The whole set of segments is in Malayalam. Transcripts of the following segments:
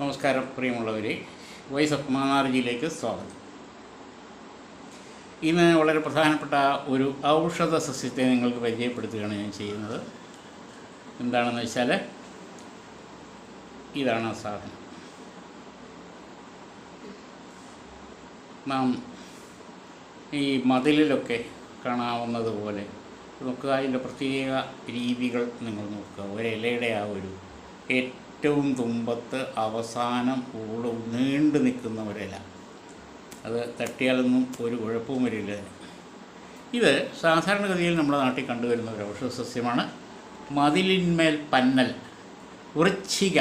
നമസ്കാരം പ്രിയമുള്ളവരെ. വോയിസ് ഓഫ് മാനാർജിയിലേക്ക് സ്വാഗതം. ഇന്ന് വളരെ പ്രധാനപ്പെട്ട ഒരു ഔഷധ സസ്യത്തെ നിങ്ങൾക്ക് പരിചയപ്പെടുത്തുകയാണ് ഞാൻ ചെയ്യുന്നത്. എന്താണെന്ന് വെച്ചാൽ ഇതാണ് സാധനം. നാം ഈ മതിലിലൊക്കെ കാണാവുന്നതുപോലെ നോക്കുക അതിന്റെ പ്രത്യേക രീതികൾ നിങ്ങൾ നോക്കുക. ഒരു ഇലയുടെ ആ ഒരു ഏറ്റവും തുമ്പത്ത് അവസാനം ഉള്ള നീണ്ടു നിൽക്കുന്ന ഒരില അത് തട്ടിയാലൊന്നും ഒരു കുഴപ്പവും വരില്ല. ഇത് സാധാരണഗതിയിൽ നമ്മുടെ നാട്ടിൽ കണ്ടുവരുന്ന ഒരു ഔഷധ സസ്യമാണ്. മതിലിന്മേൽ പന്നൽ വൃശ്ചിക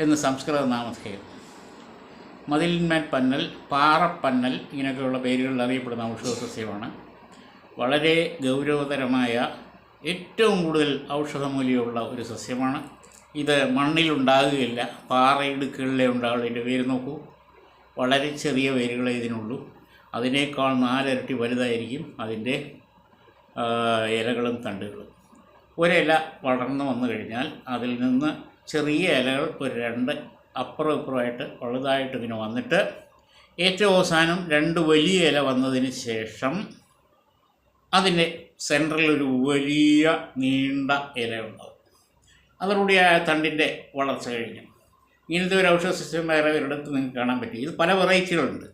എന്ന് സംസ്കൃത നാമധേയം. മതിലിന്മേൽ പന്നൽ പാറപ്പന്നൽ ഇങ്ങനെയൊക്കെയുള്ള പേരുകളിൽ അറിയപ്പെടുന്ന ഔഷധ സസ്യമാണ്. വളരെ ഗൗരവതരമായ ഏറ്റവും കൂടുതൽ ഔഷധമൂല്യമുള്ള ഒരു സസ്യമാണ്. ഇത് മണ്ണിലുണ്ടാകുകയില്ല പാറയിടുക്കുകളിലേ ഉണ്ടാകുള്ളൂ ഇതിന്റെ വേര് നോക്കൂ. വളരെ ചെറിയ വേരുകളെ ഇതിനുള്ളൂ. അതിനേക്കാൾ നാലിരട്ടി വലുതായിരിക്കും അതിന്റെ ഇലകളും തണ്ടുകളും. ഒരില വളർന്നു വന്നു കഴിഞ്ഞാൽ അതിൽ നിന്ന് ചെറിയ ഇലകൾ ഒരു രണ്ട് അപ്പുറം ഇപ്പുറമായിട്ട് വലുതായിട്ട് ഇങ്ങനെ വന്നിട്ട് ഏറ്റവും അവസാനം രണ്ട് വലിയ ഇല വന്നതിന് ശേഷം അതിന്റെ സെൻട്രൽ ഒരു വലിയ നീണ്ട ഇല ഉണ്ടാവും. അതോടുകൂടി ആ തണ്ടിന്റെ വളർച്ച കഴിഞ്ഞു. ഇങ്ങനത്തെ ഒരു ഔഷധ സിസ്റ്റം വേറെ ഒരിടത്ത് നിങ്ങൾക്ക് കാണാൻ പറ്റും. ഇത് പല വെറൈറ്റികളുണ്ട്.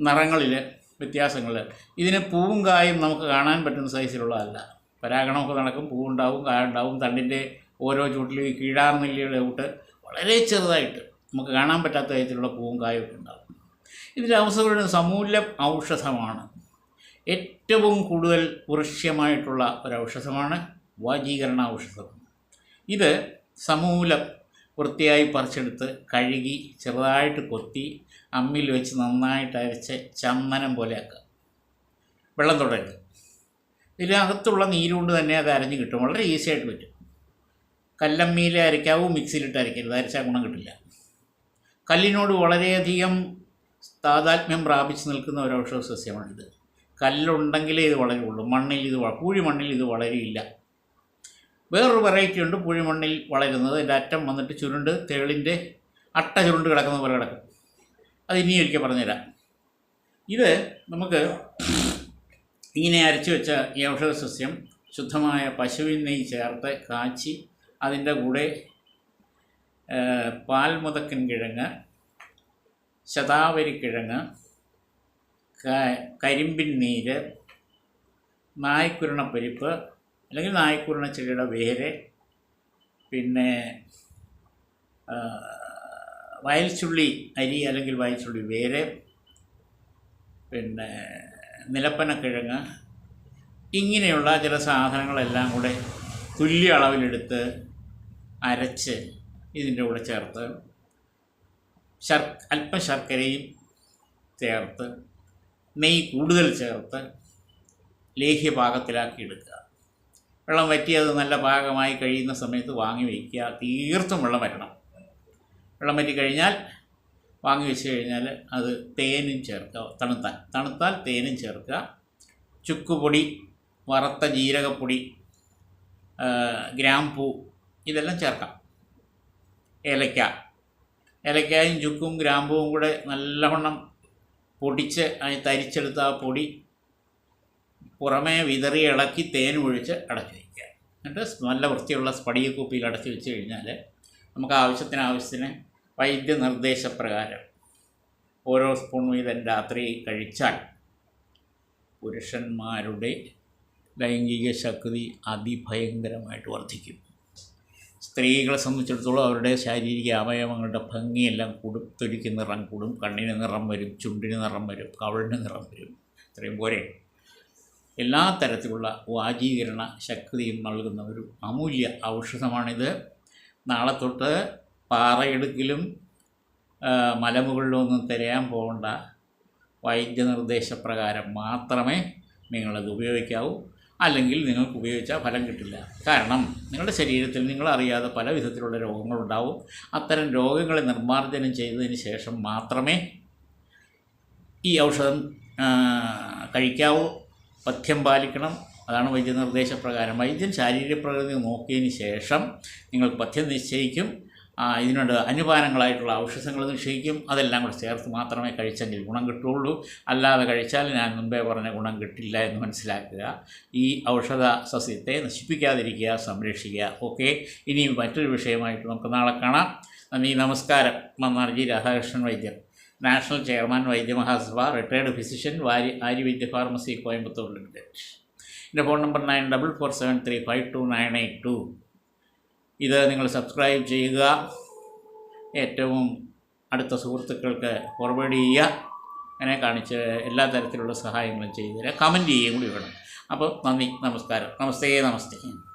നിറങ്ങളിൽ വ്യത്യാസങ്ങൾ. ഇതിന് പൂവും കായും നമുക്ക് കാണാൻ പറ്റുന്ന സൈസിലുള്ളതല്ല പരാഗണമൊക്കെ നടക്കും. പൂവുണ്ടാവും കായുണ്ടാവും. തണ്ടിന്റെ ഓരോ ചൂട്ടിലും ഈ കൂട്ട് വളരെ ചെറുതായിട്ട് നമുക്ക് കാണാൻ പറ്റാത്ത തരത്തിലുള്ള പൂവും കായും ഒക്കെ ഉണ്ടാകും ഇതിന്റെ ഔഷധങ്ങളുടെ സമൂല്യം ഔഷധമാണ്. ഏറ്റവും കൂടുതൽ വൃക്ഷ്യമായിട്ടുള്ള ഒരു ഔഷധമാണ് വാജീകരണ ഔഷധം. ഇത് സമൂലം വൃത്തിയായി പറിച്ചെടുത്ത് കഴുകി ചെറുതായിട്ട് കൊത്തി അമ്മിൽ വെച്ച് നന്നായിട്ട് അരച്ച് ചന്ദനം പോലെ ആക്കുക. വെള്ളം തൊടരുത്. ഇതിനകത്തുള്ള നീരുകൊണ്ട് തന്നെ അത് അരഞ്ഞ് കിട്ടും. വളരെ ഈസി ആയിട്ട് പറ്റും. കല്ലമ്മിയിൽ അരയ്ക്കാവൂ മിക്സിയിലിട്ട് അരയ്ക്കരുത് അരച്ചാൽ ഗുണം കിട്ടില്ല. കല്ലിനോട് വളരെയധികം താതാത്മ്യം പ്രാപിച്ച് നിൽക്കുന്ന ഒരു ഔഷധ സസ്യമാണിത്. കല്ലുണ്ടെങ്കിലേ ഇത് വളരുള്ളൂ. മണ്ണിൽ ഇത് കൂഴി മണ്ണിൽ ഇത് വളരെയില്ല. വേറൊരു വെറൈറ്റി ഉണ്ട് പുഴിമണ്ണിൽ വളരുന്നത്. അതിന്റെ അറ്റം വന്നിട്ട് ചുരുണ്ട് തേളിന്റെ അട്ട ചുരുണ്ട് കിടക്കുന്ന പോലെ കിടക്കും. അത് ഇനിയും ഒരിക്കൽ പറഞ്ഞുതരാം. ഇത് നമുക്ക് ഇങ്ങനെ അരച്ചു വെച്ച ഈ ഔഷധ സസ്യം ശുദ്ധമായ പശുവിൻ നെയ്യ് ചേർത്ത് കാച്ചി അതിന്റെ കൂടെ പാൽമുതക്കൻ കിഴങ്ങ് ശതാവരിക്കിഴങ്ങ് കിഴങ്ങ് കരിമ്പിൻ നീര് നായ്ക്കുരുണപ്പരിപ്പ് അല്ലെങ്കിൽ നായ്ക്കുരുണ ചെടിയുടെ വേര് പിന്നെ വയൽച്ചുള്ളി അരി അല്ലെങ്കിൽ വയൽച്ചുള്ളി വേര് പിന്നെ നിലപ്പനക്കിഴങ്ങ് ഇങ്ങനെയുള്ള ചില സാധനങ്ങളെല്ലാം കൂടെ തുല്യ അളവിലെടുത്ത് അരച്ച് ഇതിന്റെ കൂടെ ചേർത്ത് ശർ അല്പം ശർക്കരയും ചേർത്ത് നെയ്യ് കൂടുതൽ ചേർത്ത് ലേഹ്യ പാകത്തിലാക്കി എടുക്കുക വെള്ളം വറ്റി അത് നല്ല പാകമായി കഴിയുന്ന സമയത്ത് വാങ്ങി വയ്ക്കുക തീർത്തും വെള്ളം വരണം വെള്ളം വറ്റി കഴിഞ്ഞാൽ വാങ്ങി വെച്ച് കഴിഞ്ഞാൽ അത് തേനും ചേർക്കുക. തണുത്താൽ തണുത്താൽ തേനും ചേർക്കുക. ചുക്കുപൊടി വറുത്ത ജീരകപ്പൊടി ഗ്രാമ്പൂ ഇതെല്ലാം ചേർക്കാം. ഏലക്ക. ഏലക്കായും ചുക്കും ഗ്രാമ്പൂവും കൂടെ നല്ലവണ്ണം പൊടിച്ച് അതിന് തരിച്ചെടുത്ത ആ പൊടി പുറമേ വിതറി ഇളക്കി തേൻ ഒഴിച്ച് അടച്ചു വയ്ക്കുക. എന്നിട്ട് നല്ല വൃത്തിയുള്ള സ്പടിക കുപ്പിയിൽ അടച്ചു വെച്ച് കഴിഞ്ഞാൽ നമുക്ക് ആവശ്യത്തിന് ആവശ്യത്തിന് വൈദ്യ നിർദ്ദേശപ്രകാരം ഓരോ സ്പൂൺ വീതം രാത്രി കഴിച്ചാൽ പുരുഷന്മാരുടെ ലൈംഗിക ശക്തി അതിഭയങ്കരമായിട്ട് വർദ്ധിക്കും. സ്ത്രീകളെ സംബന്ധിച്ചിടത്തോളം അവരുടെ ശാരീരിക അവയവങ്ങളുടെ ഭംഗിയെല്ലാം കൂടും തൊലിക്ക് നിറം കൂടും കണ്ണിന് നിറം വരും ചുണ്ടിന് നിറം വരും കവളിന് നിറം വരും. ഇത്രയും പോരെ. എല്ലാ തരത്തിലുള്ള വാജീകരണ ശക്തിയും നൽകുന്ന ഒരു അമൂല്യ ഔഷധമാണിത്. നാളെ തൊട്ട് പാറയിടുക്കിലും മലമുകളിലൊന്നും തിരയാൻ പോകേണ്ട വൈദ്യനിർദ്ദേശപ്രകാരം മാത്രമേ നിങ്ങളത് ഉപയോഗിക്കാവൂ. അല്ലെങ്കിൽ നിങ്ങൾക്ക് ഉപയോഗിച്ചാൽ ഫലം കിട്ടില്ല. കാരണം നിങ്ങളുടെ ശരീരത്തിൽ നിങ്ങളറിയാതെ പല വിധത്തിലുള്ള രോഗങ്ങളുണ്ടാവും. അത്തരം രോഗങ്ങളെ നിർമ്മാർജനം ചെയ്തതിന് ശേഷം മാത്രമേ ഈ ഔഷധം കഴിക്കാവൂ. പഥ്യം പാലിക്കണം. അതാണ് വൈദ്യനിർദ്ദേശപ്രകാരം. വൈദ്യൻ ശാരീരിക പ്രകൃതി നോക്കിയതിന് ശേഷം നിങ്ങൾ പഥ്യം നിശ്ചയിക്കും. ഇതിനോട് അനുപാനങ്ങളായിട്ടുള്ള ഔഷധങ്ങൾ നിശ്ചയിക്കും അതെല്ലാം കൂടെ ചേർത്ത് മാത്രമേ കഴിച്ചെങ്കിൽ ഗുണം കിട്ടുള്ളൂ അല്ലാതെ കഴിച്ചാൽ ഞാൻ മുമ്പേ പറഞ്ഞ ഗുണം കിട്ടില്ല എന്ന് മനസ്സിലാക്കുക. ഈ ഔഷധ സസ്യത്തെ നശിപ്പിക്കാതിരിക്കുക സംരക്ഷിക്കുക. ഓക്കെ? ഇനി മറ്റൊരു വിഷയമായിട്ട് നമുക്ക് നാളെ കാണാം. നന്ദി നമസ്കാരം. Mannarji Radhakrishnan Vaidyar national chairman Vaidyamahasabha retired physician വാരി ആര്യവൈദ്യ ഫാർമസി കോയമ്പത്തൂർ ലിമിറ്റഡ്. എന്റെ phone number nine double four seven three five two nine eight two. ഇത് നിങ്ങൾ സബ്സ്ക്രൈബ് ചെയ്യുക. ഏറ്റവും അടുത്ത സുഹൃത്തുക്കൾക്ക് ഫോർവേഡ് ചെയ്യുക. അങ്ങനെ കാണിച്ച് എല്ലാ തരത്തിലുള്ള സഹായങ്ങളും ചെയ്തു തരാം കമന്റ് ചെയ്യുകയും കൂടി വേണം. അപ്പോൾ നന്ദി നമസ്കാരം. നമസ്തേ നമസ്തേ.